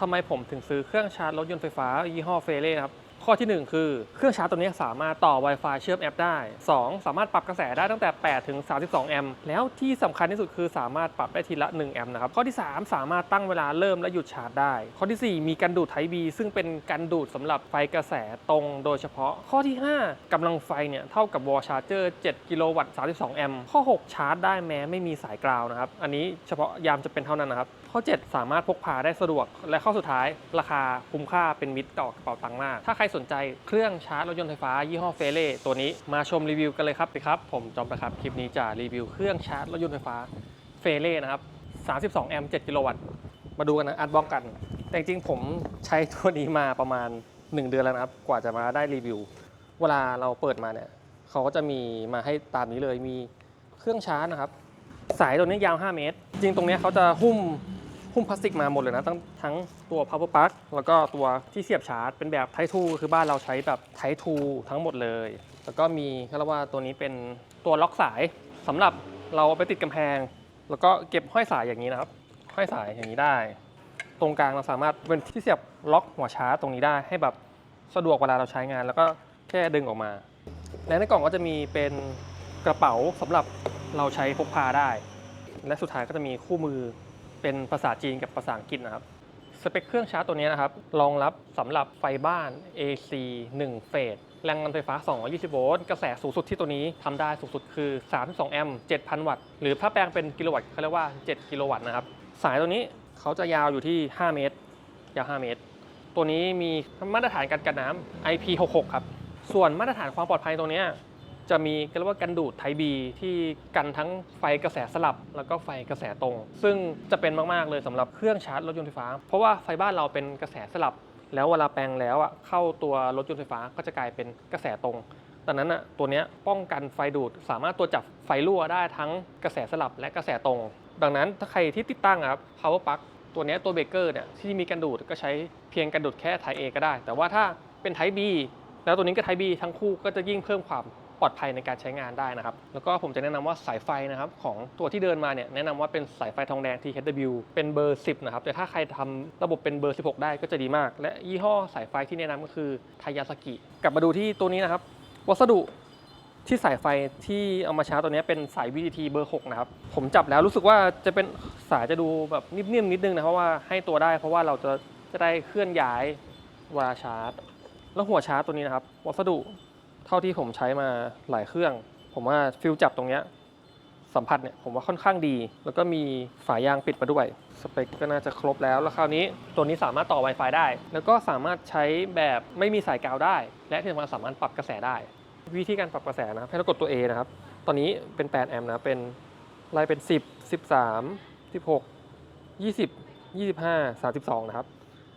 ทำไมผมถึงซื้อเครื่องชาร์จรถยนต์ไฟฟ้ายี่ห้อเฟเล่ครับ ข้อทีหนึ่1 คือเครื่องชาร์จตัวนี้สามารถต่อ Wi-Fi เชื่อมแอปได้ 2 สามารถปรับกระแสได้ตั้งแต่ 8 ถึง 32 แอมป์แล้วที่สำคัญที่สุดคือสามารถปรับได้ทีละ 1 แอมป์นะครับ ข้อที่ 3 สามารถตั้งเวลาเริ่มและหยุดชาร์จได้ ข้อทีสี่4 มีการดูดไทบีซึ่งเป็นการดูดสำหรับไฟกระแสตรงโดยเฉพาะ ข้อที่ 5กำลังไฟเนี่ยเท่ากับวอลชาร์เจอร์7กิโลวัตต์32 แอมป์ข้อ 6 ชาร์จได้แม้ไม่มีสายกราวนะครับอันนี้เฉพาะยามจะเป็นเท่านั้นนะครับข้อ 7 สามารถพกพาได้สะดวก และข้อสุดท้าย ราคาคุ้มค่าเป็นมิตรต่อกระเป๋าตังค์มากถ้าใครสนใจเครื่องชาร์จรถยนต์ไฟฟ้ายี่ห้อเฟเล่ตัวนี้มาชมรีวิวกันเลยครับไปครับ ผมจอมนะครับ คลิปนี้จะรีวิวเครื่องชาร์จรถยนต์ไฟฟ้าเฟเล่นะครับ 32 แอมป์ 7 กิโลวัตต์ มาดูกันนะอัดบล็อกกัน แต่จริงผมใช้ตัวนี้มาประมาณ 1 เดือนแล้วนะครับ กว่าจะมาได้รีวิว เวลาเราเปิดมาเนี่ยเขาก็จะมีมาให้ตามนี้เลยมีเครื่องชาร์จนะครับ สายตัวนี้ยาว 5 เมตร จริงตรงเนี้ยเขาจะหุ้ม หุ้มพลาสติกมาหมดเลยนะทั้งทั้งตัว power plug แล้วก็ตัวที่เสียบชาร์จเป็นแบบไททูคือบ้านเราใช้แบบไททูทั้งหมดเลย แล้วก็มีเขาเรียกว่าตัวนี้เป็นตัวล็อกสายสำหรับเราเอาไปติดกำแพง แล้วก็เก็บห้อยสายอย่างนี้นะครับห้อยสายอย่างนี้ได้ ตรงกลางเราสามารถเป็นที่เสียบล็อกหัวชาร์จตรงนี้ได้ให้แบบสะดวกเวลาเราใช้งาน แล้วก็แค่ดึงออกมา และในกล่องก็จะมีเป็นกระเป๋าสำหรับเราใช้พกพาได้ และสุดท้ายก็จะมีคู่มือ เป็นภาษาจีนกับภาษาอังกฤษนะครับ สเปคเครื่องชาร์จตัวนี้นะครับ รองรับสำหรับไฟบ้าน AC 1 เฟส แรงดันไฟฟ้า 220 โวลต์ กระแสสูงสุดที่ตัวนี้ทำได้สูงสุดคือ 32 แอมป์ 7,000 วัตต์ หรือถ้าแปลงเป็นกิโลวัตต์เขาเรียกว่า 7 กิโลวัตต์นะครับ สายตัวนี้เขาจะยาวอยู่ที่ 5 เมตร ยาว 5 เมตร ตัวนี้มีมาตรฐานการกันน้ำ IP66 ครับ ส่วนมาตรฐานความปลอดภัยตรงเนี้ย จะมีก็เรียกว่ากันดูดไทบีที่กันทั้งไฟกระแสสลับ แล้วก็ไฟกระแสตรง ซึ่งจะเป็นมาก ๆ เลยสำหรับเครื่องชาร์จรถยนต์ไฟฟ้า เพราะว่าไฟบ้านเราเป็นกระแสสลับ แล้วเวลาแปลงแล้วอะเข้าตัวรถยนต์ไฟฟ้าก็จะกลายเป็นกระแสตรงดังนั้นอะตัวเนี้ยป้องกันไฟดูดสามารถตรวจับไฟรั่วได้ทั้งกระแสสลับและกระแสตรง ดังนั้นถ้าใครที่ติดตั้งครับ power plug ตัวเนี้ยตัวเบรกเกอร์เนี่ยที่มีกันดูดก็ใช้เพียงกันดูดแค่ไท A ก็ได้ แต่ว่าถ้าเป็นไท B แล้วตัวนี้ก็ไท B ทั้งคู่ก็จะยิ่งเพิ่มความ ปลอดภัยในการใช้งานได้นะครับ แล้วก็ผมจะแนะนำว่าสายไฟนะครับของตัวที่เดินมาเนี่ยแนะนำว่าเป็นสายไฟทองแดง THW เป็นเบอร์ 10 นะครับ แต่ถ้าใครทำระบบเป็นเบอร์ 16 ได้ก็จะดีมาก และยี่ห้อสายไฟที่แนะนำก็คือทายาสกิกลับมาดูที่ตัวนี้นะครับ วัสดุที่สายไฟที่เอามาชาร์จตัวนี้เป็นสาย VDT เบอร์ 6 นะครับ ผมจับแล้วรู้สึกว่าจะเป็นสายจะดูแบบนิ่มๆนิดนึงนะเพราะว่าให้ตัวได้เพราะว่าเราจะจะได้เคลื่อนย้ายเวลาชาร์จ แล้วหัวชาร์จตัวนี้นะครับ วัสดุ เท่าที่ผมใช้มาหลายเครื่อง ผมว่าฟิลจับตรงเนี้ยสัมผัสเนี่ยผมว่าค่อนข้างดี แล้วก็มีฝายางปิดมาด้วย สเปคก็น่าจะครบแล้ว แล้วคราวนี้ตัวนี้สามารถต่อ Wi-Fi ได้ แล้วก็สามารถใช้แบบไม่มีสายกาวได้ และที่สำคัญสามารถปรับกระแสได้ วิธีการปรับกระแสนะครับให้เรากดตัว A นะครับ ตอนนี้เป็น 8 แอมป์นะเป็นไล่เป็น 10 13 16 20 25 32 นะครับ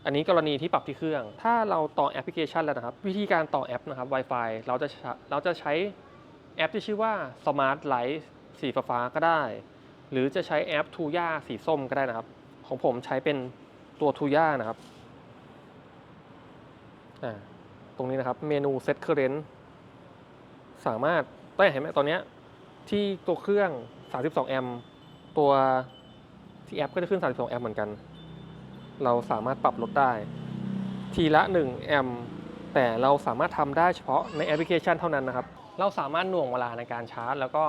อันนี้กรณีที่ปรับที่เครื่อง ถ้าเราต่อแอปพลิเคชันแล้วนะครับ วิธีการต่อแอปนะครับ Wi-Fi เราจะใช้เราจะใช้แอปที่ชื่อว่า Smart Light สีฟ้าก็ได้ หรือจะใช้แอป Tuya สีส้มก็ได้นะครับ ของผมใช้เป็นตัว Tuya นะครับ ตรงนี้นะครับเมนู Set Current สามารถได้เห็นไหมตอนนี้ที่ตัวเครื่อง 32 แอมป์ตัวที่แอปก็จะขึ้น 32 แอมป์เหมือนกัน เราสามารถปรับลดได้ ทีละ 1 แอมป์แต่เราสามารถทำได้เฉพาะในแอปพลิเคชันเท่านั้นนะครับ เราสามารถหน่วงเวลาในการชาร์จ แล้วก็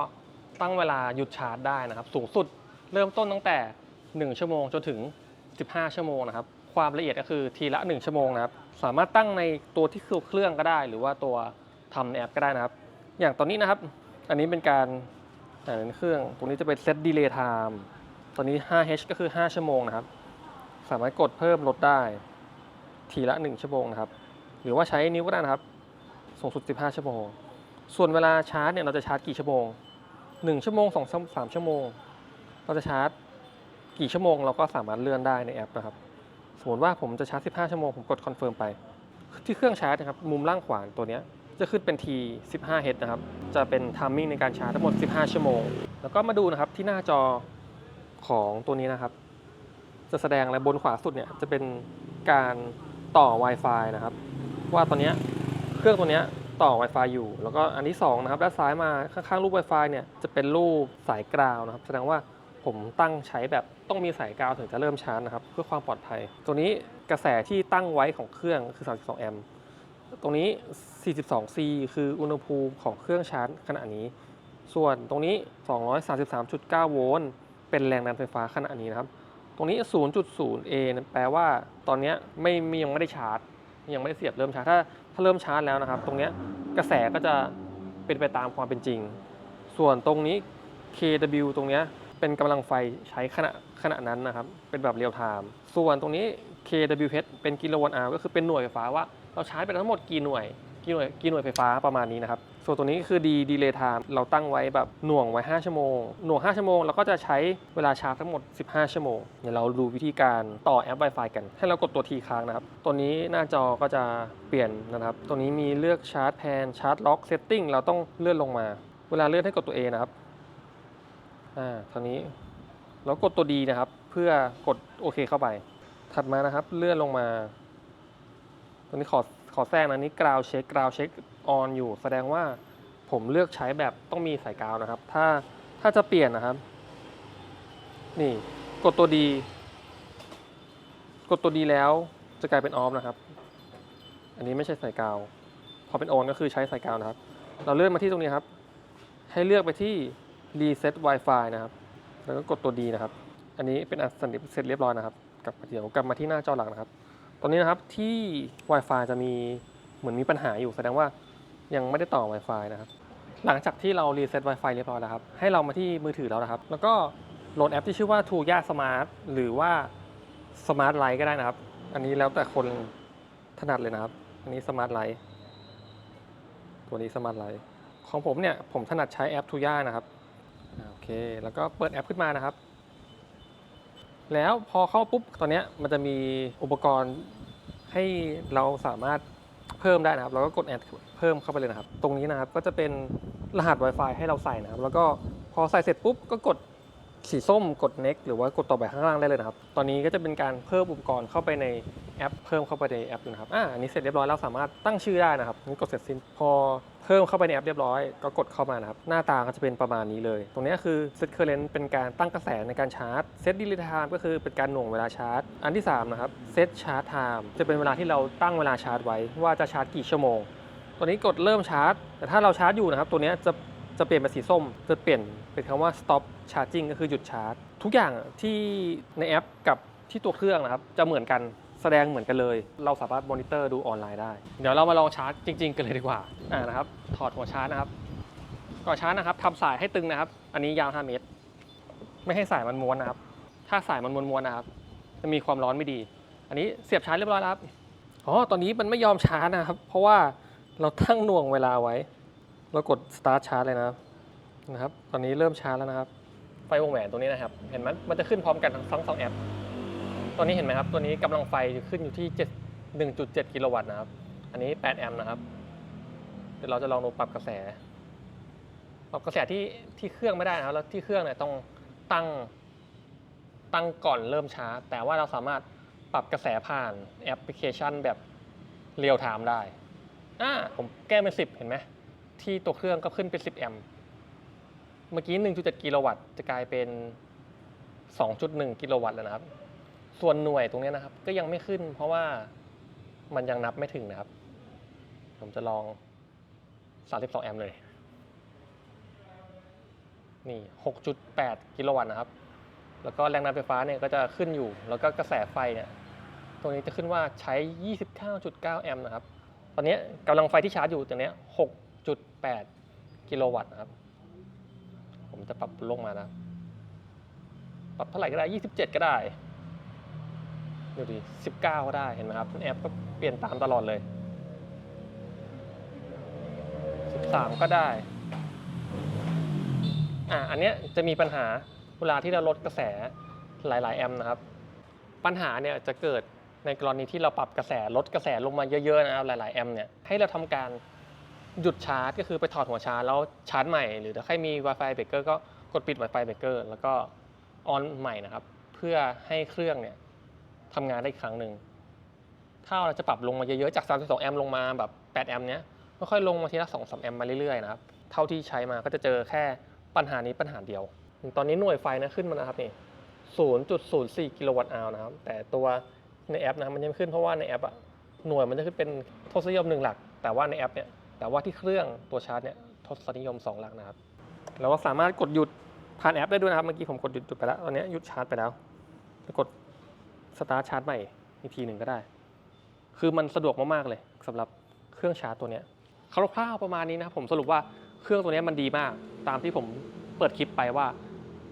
ตั้งเวลาหยุดชาร์จได้นะครับ สูงสุดเริ่มต้นตั้งแต่ 1 ชั่วโมงจนถึง 15 ชั่วโมงนะครับ ความละเอียดก็คือทีละ 1 ชั่วโมงนะครับ สามารถตั้งในตัวที่คือเครื่องก็ได้ หรือว่าตัวทำในแอปก็ได้นะครับ อย่างตอนนี้นะครับ อันนี้เป็นการแต่ในเครื่อง ตรงนี้จะเป็น set delay time ตอนนี้ 5h ก็คือ 5 ชั่วโมงนะครับ สามารถกดเพิ่มลดได้ ทีละ 1 ชั่วโมงนะครับ หรือว่าใช้นิ้วก็ได้นะครับ สูงสุด 15 ชั่วโมง ส่วนเวลาชาร์จเนี่ยเราจะชาร์จกี่ชั่วโมง 1 ชั่วโมง2ชั่วสามชั่วโมง เราจะชาร์จกี่ชั่วโมงเราก็สามารถเลื่อนได้ในแอปนะครับ สมมติว่าผมจะชาร์จ 15 ชั่วโมง ผมกดคอนเฟิร์มไป ที่เครื่องชาร์จนะครับ มุมล่างขวาตัวเนี้ยจะขึ้นเป็น T 15 H นะครับ จะเป็น timing ในการชาร์จทั้งหมด 15 ชั่วโมง แล้วก็มาดูนะครับที่หน้าจอของตัวนี้นะครับ จะแสดงอะไรบนขวาสุดเนี่ยจะเป็นการต่อ Wi-Fi นะครับ ว่าตอนนี้เครื่องตัวนี้ต่อ Wi-Fi อยู่ แล้วก็อันที่สองนะครับด้านซ้ายมาข้างๆรูป Wi-Fi เนี่ยจะเป็นรูปสายกราวนะครับ แสดงว่าผมตั้งใช้แบบต้องมีสายกาวถึงจะเริ่มชาร์จนะครับ เพื่อความปลอดภัย ตัวนี้กระแสที่ตั้งไว้ของเครื่องคือ 32 แอมป์ตรงนี้ 42C คืออุณหภูมิของเครื่องชาร์จขณะนี้ ส่วนตรงนี้ 233.9 โวลต์เป็นแรงดันไฟฟ้าขณะนี้นะครับ ตรงนี้ 0.0A นแปลว่าตอนนี้ไม่ม่ยังไม่ได้ชาร์จ ยังไม่ได้เสียบเริ่มชาร์จ ถ้าถ้าเริ่มชาร์จแล้วนะครับ ตรงนี้กระแสก็จะเป็นไปตามความเป็นจริง ส่วนตรงนี้ KW ตรงนี้เป็นกำลังไฟใช้ขณะขณะนั้นนะครับ เป็นแบบเรียลไทม์ส่วนตรงนี้ KWH เป็นกิโลวัตต์อาวก็คือเป็นหน่วยไฟฟ้าว่าเราชาร์จไปทั้งหมดกี่หน่วยกี่หน่วยกี่หน่วยไฟฟ้าประมาณนี้นะครับ ส่วนตัวนี้คือดีดีเลย์ไทม์เราตั้งไว้แบบหน่วงไว้ 5 ชั่วโมง หน่วง 5 ชั่วโมงเราก็จะใช้เวลาชาร์จทั้งหมด 15 ชั่วโมง เดี๋ยวเราดูวิธีการต่อแอป Wi-Fi กัน ให้เรากดตัวทีค้างนะครับ ตัวนี้หน้าจอก็จะเปลี่ยนนะครับ ตัวนี้มีเลือกชาร์จแพนชาร์จล็อกเซตติ้งเราต้องเลื่อนลงมา เวลาเลื่อนให้กดตัว A นะครับ อ่าตอนนี้เรากดตัว D นะครับ เพื่อกดโอเคเข้าไป ถัดมานะครับ เลื่อนลงมา ตัวนี้ขอขอแทรกนะนี่กราวเช็คกราวเช็คออนอยู่ แสดงว่าผมเลือกใช้แบบต้องมีสายกาวนะครับ ถ้าถ้าจะเปลี่ยนนะครับ นี่กดตัวดี กดตัวดีแล้วจะกลายเป็นออฟนะครับ อันนี้ไม่ใช่สายกาว พอเป็นออนก็คือใช้สายกาวนะครับ เราเลื่อนมาที่ตรงนี้ครับ ให้เลือกไปที่ reset Wi-Fi นะครับ แล้วก็กดตัวดีนะครับ อันนี้เป็นอันเสร็จเรียบร้อยนะครับ กลับมาเดี๋ยวกลับมาที่หน้าจอหลักนะครับ ตอนนี้นะครับที่ Wi-Fi จะมีเหมือนมีปัญหาอยู่แสดงว่ายังไม่ได้ต่อ Wi-Fi นะครับ หลังจากที่เรารีเซ็ต Wi-Fi เรียบร้อยแล้วครับ ให้เรามาที่มือถือเรานะครับ แล้วก็โหลดแอปที่ชื่อว่า t ูย่าสมาร์ทหรือว่า Smart Light ก็ได้นะครับ อันนี้แล้วแต่คนถนัดเลยนะครับ อันนี้ Smart Light ตัวนี้ Smart Light ของผมเนี่ยผมถนัดใช้แอป t ูย่านะครับ โอเค แล้วก็เปิดแอปขึ้นมานะครับ แล้วพอเข้าปุ๊บตอนนี้มันจะมีอุปกรณ์ให้เราสามารถเพิ่มได้นะครับ เราก็กดแอดเพิ่มเข้าไปเลยนะครับ ตรงนี้นะครับก็จะเป็นรหัส Wi-Fi ให้เราใส่นะครับ แล้วก็พอใส่เสร็จปุ๊บก็กด สีส้มกด next หรือว่ากดต่อไปข้างล่างได้เลยนะครับ ตอนนี้ก็จะเป็นการเพิ่มอุปกรณ์เข้าไปในแอป เพิ่มเข้าไปในแอปนะครับ อ่า อันนี้เสร็จเรียบร้อยแล้วสามารถตั้งชื่อได้นะครับนี่กดเสร็จสิ้น พอเพิ่มเข้าไปในแอปเรียบร้อย ก็กดเข้ามานะครับ หน้าตาก็จะเป็นประมาณนี้เลย ตรงนี้คือ set current เป็นการตั้งกระแสในการชาร์จ set delay time ก็คือเป็นการหน่วงเวลาชาร์จ อันที่3นะครับ set charge time จะเป็นเวลาที่เราตั้งเวลาชาร์จไว้ ว่าจะชาร์จกี่ชั่วโมง ตัวนี้กดเริ่มชาร์จ แต่ถ้าเราชาร์จอยู่นะครับ ตัวนี้จะ จะเปลี่ยนเป็นสีส้ม จะเปลี่ยนเป็นคำว่า stop charging ก็คือหยุดชาร์จ ทุกอย่างที่ในแอปกับที่ตัวเครื่องนะครับ จะเหมือนกันแสดงเหมือนกันเลย เราสามารถมอนิเตอร์ดูออนไลน์ได้ เดี๋ยวเรามาลองชาร์จจริง ๆ กันเลยดีกว่า อ่านะครับ ถอดหัวชาร์จนะครับ ก่อนชาร์จนะครับทำสายให้ตึงนะครับ อันนี้ยาว 5 เมตร ไม่ให้สายมันม้วนนะครับ ถ้าสายมันม้วนๆนะครับ จะมีความร้อนไม่ดี อันนี้เสียบชาร์จเรียบร้อยแล้วครับ อ๋อ ตอนนี้มันไม่ยอมชาร์จนะครับ เพราะว่าเราตั้งหน่วงเวลาไว้ เรากด start ชาร์จเลยนะครับนะครับ ตอนนี้เริ่มชาร์จแล้วนะครับ ไฟวงแหวนตัวนี้นะครับ เห็นไหมมันจะขึ้นพร้อมกันทั้งสองสองแอปตัวนี้เห็นไหมครับ ตัวนี้กำลังไฟขึ้นอยู่ที่7 1.7 กิโลวัตต์นะครับ อันนี้ 8 แอมป์นะครับ เดี๋ยวเราจะลองดูปรับกระแส ปรับกระแสที่ที่เครื่องไม่ได้นะครับแล้วที่เครื่องเนี่ยต้องตั้งตั้งก่อนเริ่มชาร์จ แต่ว่าเราสามารถปรับกระแสผ่านแอปพลิเคชันแบบเรียลไทม์ได้อ่าผมแก้เป็น10เห็นไหม ที่ตัวเครื่องก็ขึ้นเป็น 10 แอมป์ เมื่อกี้ 1.7 กิโลวัตต์จะกลายเป็น 2.1 กิโลวัตต์แล้วนะครับ ส่วนหน่วยตรงนี้นะครับ ก็ยังไม่ขึ้น เพราะว่ามันยังนับไม่ถึงนะครับ ผมจะลอง 32 แอมป์เลย นี่ 6.8 กิโลวัตต์นะครับ แล้วก็แรงดันไฟฟ้าเนี่ยก็จะขึ้นอยู่ แล้วก็กระแสไฟเนี่ยตรงนี้จะขึ้นว่าใช้ 29.9 แอมป์นะครับ ตอนนี้กำลังไฟที่ชาร์จอยู่ตรงนี้ 8 กิโลวัตต์นะครับ ผมจะปรับลงมานะ ปรับเท่าไหร่ก็ได้ 27 ก็ได้ ดูดิ19 ก็ได้ เห็นไหมครับแอปก็เปลี่ยนตามตลอดเลย 13 ก็ได้ อะ อันเนี้ยจะมีปัญหาเวลาที่เราลดกระแสหลาย ๆ แอมป์นะครับ ปัญหาเนี่ยจะเกิดในกรณีที่เราปรับกระแสลดกระแสลงมาเยอะๆนะครับหลาย ๆ แอมป์เนี่ยให้เราทำการ หยุดชาร์จก็คือไปถอดหัวชาร์จแล้วชาร์จใหม่ หรือถ้าใครมี Wi-Fi Breaker ก็กดปิด Wi-Fi Breaker แล้วก็ออนใหม่นะครับ เพื่อให้เครื่องเนี่ยทำงานได้อีกครั้งหนึ่ง ถ้าเราจะปรับลงมาเยอะๆ จาก 32 แอมป์ลงมาแบบ 8 แอมป์เนี้ยค่อยๆลงมาทีละ 2-3 แอมป์มาเรื่อยๆนะครับ เท่าที่ใช้มาก็จะเจอแค่ปัญหานี้ปัญหาเดียว ตอนนี้หน่วยไฟนะขึ้นมานะครับนี่ 0.04 กิโลวัตต์อาวนะครับ แต่ตัวในแอปนะมันยังไม่ขึ้นเพราะว่าในแอปอะหน่วยมันจะขึ้นเป็นทศนิยมหนึ่งหลัก แต่ว่าในแอปเนี่ย แต่ว่าที่เครื่องตัวชาร์จเนี่ยทศนิยม 2 หลักนะครับ เราก็สามารถกดหยุดผ่านแอปได้ด้วยนะครับ เมื่อกี้ผมกดหยุดหยุดไปแล้ว ตอนนี้หยุดชาร์จไปแล้วแล้วกดสตาร์ทชาร์จใหม่อีกทีหนึ่งก็ได้ คือมันสะดวกมากๆเลยสำหรับเครื่องชาร์จตัวเนี้ยคร่าวๆประมาณนี้นะครับผมสรุปว่าเครื่องตัวเนี้ยมันดีมาก ตามที่ผมเปิดคลิปไปว่า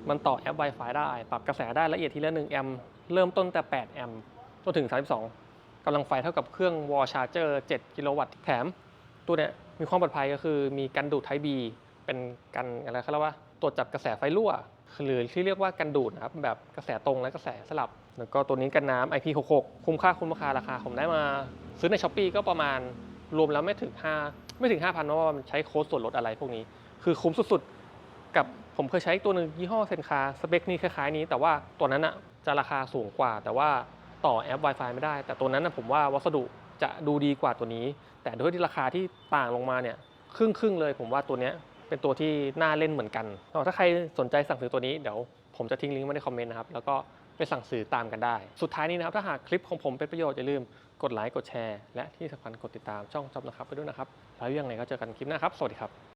มันต่อแอป Wi-Fi ได้ ปรับกระแสได้ละเอียดทีละ1แอมป์เริ่มต้นแต่ 8 แอมป์จนถึง 32กำลังไฟเท่ากับเครื่อง Wall Charger 7กิโลวัตต์แถม ตัวเนี้ยมีความปลอดภัยก็คือมีกันดูด Type B เป็นกันอะไรเขาเรียกว่าตรวจจับกระแสไฟรั่วหรือที่เรียกว่ากันดูดนะครับแบบกระแสตรงและกระแสสลับ แล้วก็ตัวนี้กันน้ำ IP66 คุ้มค่าคุ้มราคาราคาผมได้มาซื้อในช้อปปีก็ประมาณรวมแล้วไม่ถึง 5 ไม่ถึง 5,000เพราะว่ามันใช้โค้ดส่วนลดอะไรพวกนี้ คือคุ้มสุดๆ กับผมเคยใช้ตัวหนึ่งยี่ห้อเซนคาสเปคนี้คล้ายๆนี้ แต่ว่าตัวนั้นอะจะราคาสูงกว่าแต่ว่า ต่อแอป Wi-Fi ไม่ได้ แต่ตัวนั้นนะผมว่าวัสดุจะดูดีกว่าตัวนี้ แต่ด้วยที่ราคาที่ต่างลงมาเนี่ยครึ่งครึ่งๆเลยผมว่าตัวเนี้ยเป็นตัวที่น่าเล่นเหมือนกัน ถ้าใครสนใจสั่งซื้อตัวนี้เดี๋ยวผมจะทิ้งลิงก์ไว้ในคอมเมนต์นะครับ แล้วก็ไปสั่งซื้อตามกันได้ สุดท้ายนี้นะครับ ถ้าหากคลิปของผมเป็นประโยชน์อย่าลืมกดไลค์ กดแชร์ และที่สำคัญกดติดตามช่องจอบนะครับไปด้วยนะครับ แล้วยังไงก็เจอกันคลิปหน้าครับ สวัสดีครับ